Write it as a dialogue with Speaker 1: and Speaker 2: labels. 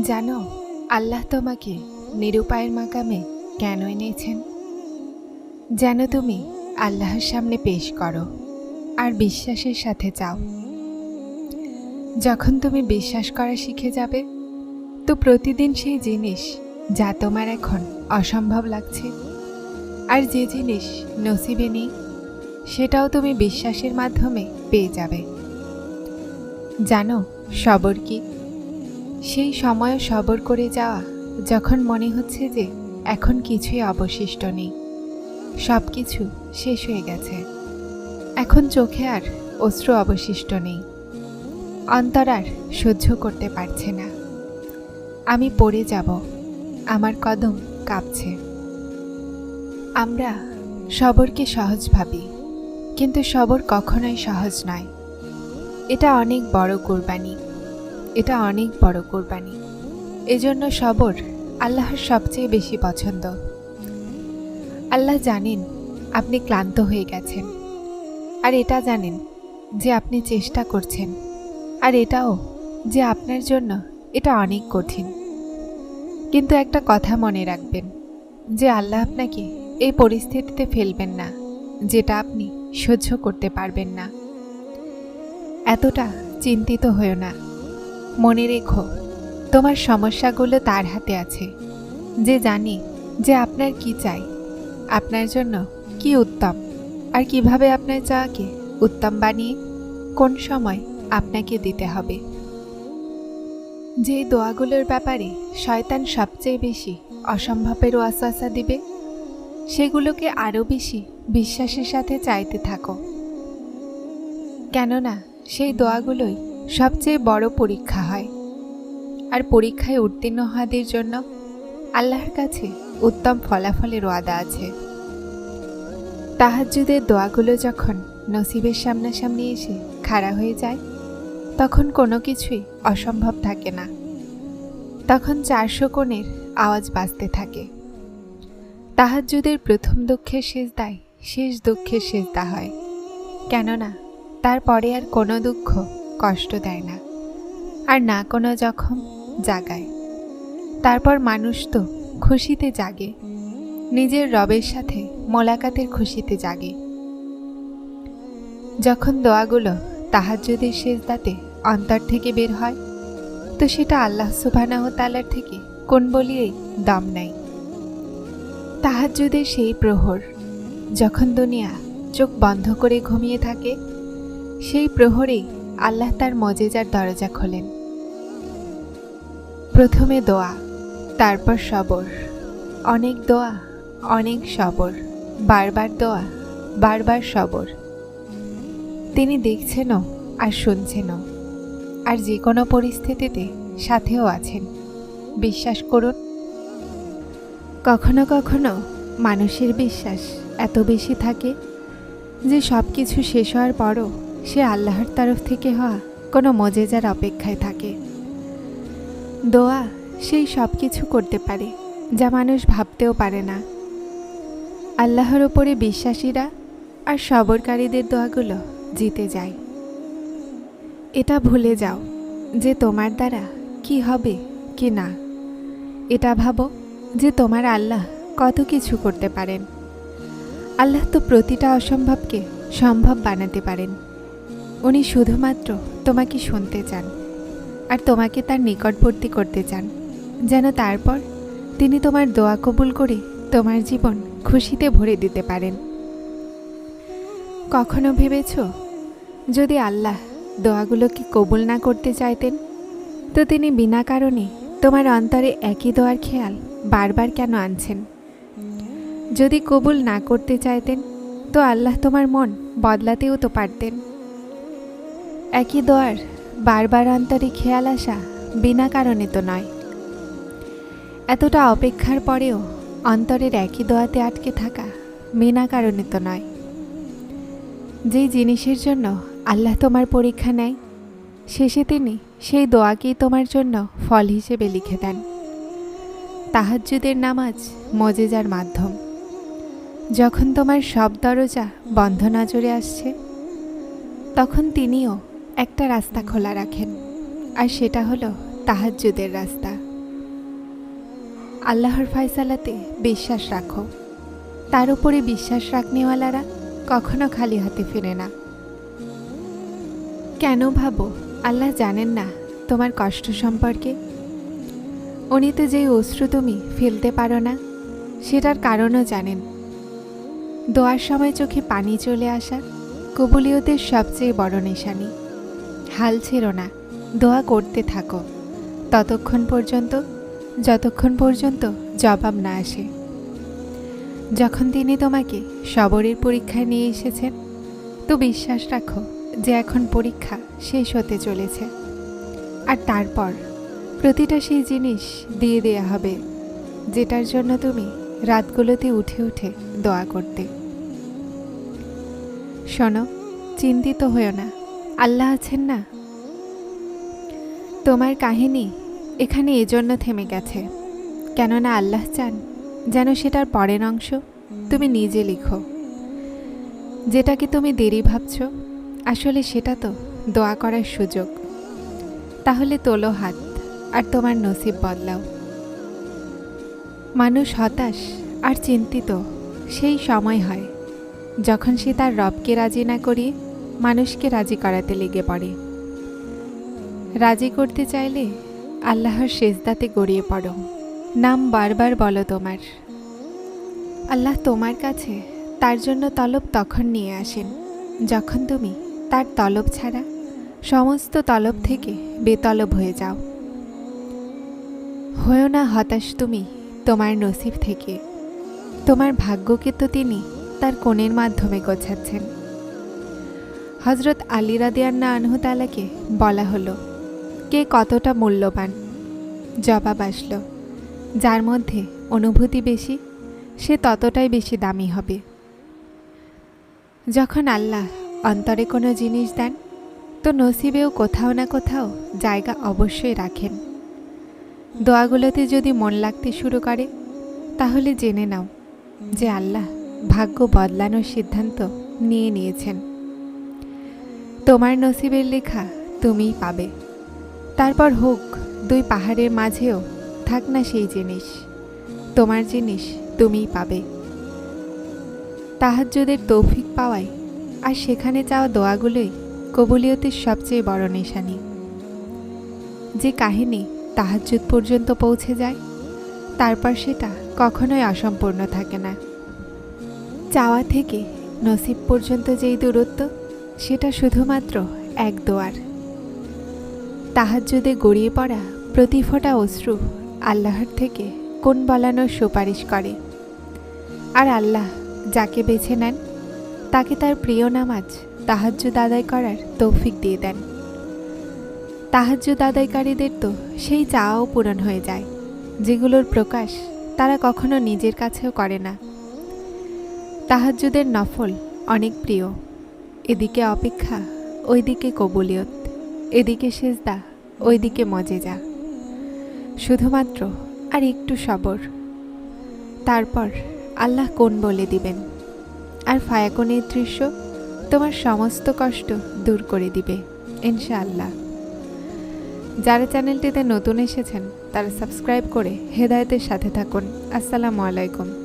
Speaker 1: জানো, আল্লাহ তোমাকে নিরুপায়ের মাকামে কেন এনেছেন? যেন তুমি, আল্লাহর সামনে পেশ করো আর বিশ্বাসের সাথে চাও যখন তুমি বিশ্বাস করা শিখে যাবে, তো প্রতিদিন সেই জিনিস যা তোমার এখন অসম্ভব লাগছে আর যে জিনিস নসিবে নেই, সেটাও তুমি বিশ্বাসের মাধ্যমে পেয়ে যাবে। জানো, সবর কি? সেই সময়ও সবর করে যাওয়া যখন মনে হচ্ছে যে এখন কিছুই অবশিষ্ট নেই। সব কিছু শেষ হয়ে গেছে। এখন চোখে আর অশ্রু অবশিষ্ট নেই। অন্তর আর সহ্য করতে পারছে না। আমি পড়ে যাব। আমার কদম কাঁপছে। আমরা সবরকে সহজ ভাবি, কিন্তু সবর কখনোই সহজ নয়। এটা অনেক বড় কোরবানি। এটা অনেক বড় কোরবানি। এজন্য সবর আল্লাহর সবচেয়ে বেশি পছন্দ। আল্লাহ জানেন আপনি ক্লান্ত হয়ে গেছেন। আর এটা জানেন যে আপনি চেষ্টা করছেন। আর এটাও যে আপনার জন্য এটা অনেক কঠিন। কিন্তু একটা কথা মনে রাখবেন যে আল্লাহ আপনাকে এই পরিস্থিতিতে ফেলবেন না, যেটা আপনি সহ্য করতে পারবেন না। এতটা চিন্তিত হয়েও না। মনে রেখো, তোমার সমস্যাগুলো তার হাতে আছে। যে জানে যে আপনার কি চাই, আপনার জন্য কি উত্তম, আর কীভাবে আপনার চাকে উত্তম বানিয়ে কোন সময় আপনাকে দিতে হবে। যে দোয়াগুলোর ব্যাপারে শয়তান সবচেয়ে বেশি অসম্ভবের ওয়াসওয়াসা দিবে, সেগুলোকে আরও বেশি বিশ্বাসের সাথে চাইতে থাকো। কেননা সেই দোয়াগুলোই সবচেয়ে বড় পরীক্ষা হয়। আর পরীক্ষায় উত্তীর্ণ হওয়াদের জন্য আল্লাহর কাছে উত্তম ফলাফলের ওয়াদা আছে। তাহাজ্জুদের দোয়াগুলো যখন নসিবের সামনাসামনি এসে খাড়া হয়ে যায়, তখন কোনো কিছুই অসম্ভব থাকে না। তখন চারশো কোণের আওয়াজ বাজতে থাকে। তাহাজ্জুদের প্রথম দুঃখের শেষ দায় শেষ দুঃখের শেষ দা হয়। কেননা তারপরে আর কোনো দুঃখ কষ্ট দেয় না। আর না কোনো জখম জাগায়। তারপর মানুষ তো খুশিতে জাগে। নিজের রবের সাথে মোলাকাতের খুশিতে জাগে। যখন দোয়াগুলো তাহাজ্জুদের শেষ দাতে অন্তর থেকে বের হয়, তো সেটা আল্লাহ সুবহানাহু তালার থেকে কোন বলিয়েই দম নেয়? তাহাজ্জুদের সেই প্রহর যখন দুনিয়া চোখ বন্ধ করে ঘুমিয়ে থাকে, সেই প্রহরেই আল্লাহ তার মজেজার দরজা খোলেন। প্রথমে দোয়া, তারপর সবর। অনেক দোয়া, অনেক সবর। বারবার দোয়া, বারবার সবর। তিনি দেখছেনও আর শুনছেনও। আর যে কোনো পরিস্থিতিতে সাথেও আছেন। বিশ্বাস করুন, কখনো কখনো মানুষের বিশ্বাস এত বেশি থাকে যে সব কিছু শেষ হওয়ার পরও সে আল্লাহর তরফ থেকে হওয়া কোনো মজেজার অপেক্ষায় থাকে। দোয়া সেই সব কিছু করতে পারে, যা মানুষ ভাবতেও পারে না। আল্লাহর ওপরে বিশ্বাসীরা আর সবরকারীদের দোয়াগুলো জিতে যায়। এটা ভুলে যাও যে তোমার দ্বারা কি হবে, কি না। এটা ভাবো যে তোমার আল্লাহ কত কিছু করতে পারেন। আল্লাহ তো প্রতিটা অসম্ভবকে সম্ভব বানাতে পারেন। উনি শুধুমাত্র তোমাকে শুনতে চান আর তোমাকে তার নিকটবর্তী করতে চান। যেন তারপর তিনি তোমার দোয়া কবুল করে তোমার জীবন খুশিতে ভরে দিতে পারেন। কখনো ভেবেছ যদি আল্লাহ দোয়াগুলোকে কবুল না করতে চাইতেন, তো তিনি বিনা কারণে তোমার অন্তরে একই দোয়ার খেয়াল বারবার কেন আনছেন? যদি কবুল না করতে চাইতেন, তো আল্লাহ তোমার মন বদলাতেও তো পারতেন। একই দোয়ার, বারবার অন্তরে খেয়াল আসা বিনা কারণে তো নয়। এতটা অপেক্ষার পরেও অন্তরের একই দোয়াতে আটকে থাকা বিনা কারণে তো নয়। যেই জিনিসের জন্য আল্লাহ তোমার পরীক্ষা নেয়, শেষে তিনি সেই দোয়াকেই তোমার জন্য ফল হিসেবে লিখে দেন। তাহাজ্জুদের নামাজ মজেজার মাধ্যম। যখন তোমার সব দরজা বন্ধ নজরে আসছে, তখন তিনিও একটা রাস্তা খোলা রাখেন, আর সেটা হলো তাহাজ্জুদের রাস্তা। আল্লাহর ফয়সালাতে বিশ্বাস রাখো। তার উপরে বিশ্বাস রাখনেওয়ালারা কখনো খালি হাতে ফিরে না। কেন ভাবো, আল্লাহ জানেন না তোমার কষ্ট সম্পর্কে? উনি তো যেই অশ্রু তুমি ফেলতে পারো না, সেটার কারণও জানেন। দোয়ার সময় চোখে পানি চলে আসা কবুলিয়তের সবচেয়ে বড় নিশানি। হাল ছেড়ো না, দোয়া করতে থাকো। ততক্ষণ পর্যন্ত, যতক্ষণ পর্যন্ত জবাব না আসে। যখন তিনি তোমাকে সবরের পরীক্ষায় নিয়ে এসেছেন, তো বিশ্বাস রাখো যে এখন পরীক্ষা শেষ হতে চলেছে। আর তারপর প্রতিটা সেই জিনিস দিয়ে দেয়া হবে, যেটার জন্য তুমি রাতগুলোতে উঠে উঠে দোয়া করতে। শোনো, চিন্তিত হয়েও না। আল্লাহ আছেন না? তোমার কাহিনী এখানে এজন্য থেমে গেছে। কেননা আল্লাহ চান যেন সেটার পরের অংশ তুমি নিজে লিখো। যেটাকে তুমি দেরি ভাবছ? আসলে সেটা তো দোয়া করার সুযোগ। তাহলে তোলো হাত আর তোমার নসিব বদলাও। মানুষ হতাশ আর চিন্তিত, সেই সময় হয় যখন সে তার রবকে রাজি না করিয়ে মানুষকে রাজি করাতে লেগে পড়ে। রাজি করতে চাইলে আল্লাহর সেজদাতে গড়িয়ে পড়ো। নাম বারবার বলো তোমার। আল্লাহ তোমার কাছে তার জন্য তলব তখন নিয়ে আসেন, যখন তুমি তার তলব ছাড়া সমস্ত তলব থেকে বেতলব হয়ে যাও। হয়েও না হতাশ তুমি তোমার নসিব থেকে। তোমার ভাগ্যকে তো তিনি তার কোণের মাধ্যমে গোছাচ্ছেন। হজরত আলী রাদিয়ান্না আনহুতালাকে বলা হলো, কে কতটা মূল্যবান? জবাব আসলো, যার মধ্যে অনুভূতি বেশি, সে ততটাই বেশি দামি হবে। যখন আল্লাহ অন্তরে কোনো জিনিস দেন, তো নসিবেও কোথাও না কোথাও জায়গা অবশ্যই রাখেন। দোয়াগুলোতে যদি মন লাগতে শুরু করে, তাহলে জেনে নাও যে আল্লাহ ভাগ্য বদলানোর সিদ্ধান্ত নিয়ে নিয়েছেন। তোমার নসিবের লেখা তুমিই পাবে। তারপর হোক, দুই পাহাড়ের মাঝেও থাক না সেই জিনিস, তোমার জিনিস তুমিই পাবে। তাহাজ্জুদের তৌফিক পাওয়ায় আর সেখানে চাওয়া দোয়াগুলোই কবুলিয়তের সবচেয়ে বড় নিশানি। যে কাহিনী তাহাজ্জুদ পর্যন্ত পৌঁছে যায়, তারপর সেটা কখনোই অসম্পূর্ণ থাকে না। চাওয়া থেকে নসিব পর্যন্ত যেই দূরত্ব সেটা শুধুমাত্র এক দোয়ার। তাহাজ্জুদে গড়িয়ে পড়া প্রতি ফোঁটা অশ্রু আল্লাহর থেকে কোন বলানোর সুপারিশ করে? আর আল্লাহ যাকে বেছে নেন, তাকে তার প্রিয় নামাজ তাহাজ্জুদ আদায় করার তৌফিক দিয়ে দেন। তাহাজ্জুদ আদায়কারীদের তো সেই চাওয়াও পূরণ হয়ে যায়, যেগুলোর প্রকাশ তারা কখনো নিজের কাছেও করে না। তাহাজ্জুদের নফল অনেক প্রিয়। এদিকে অপেক্ষা, ওইদিকে কবুলিয়ত, এদিকে সেজদা, ওইদিকে মজেজা। শুধুমাত্র আর একটু সবর। তারপর আল্লাহ কোন বলে দিবেন? আর ফায়াকনের দৃশ্য তোমার সমস্ত কষ্ট দূর করে দিবে, ইনশাআল্লাহ। যারা চ্যানেলটিতে নতুন এসেছেন, তারা সাবস্ক্রাইব করে হেদায়েতের সাথে থাকুন। আসসালামু আলাইকুম।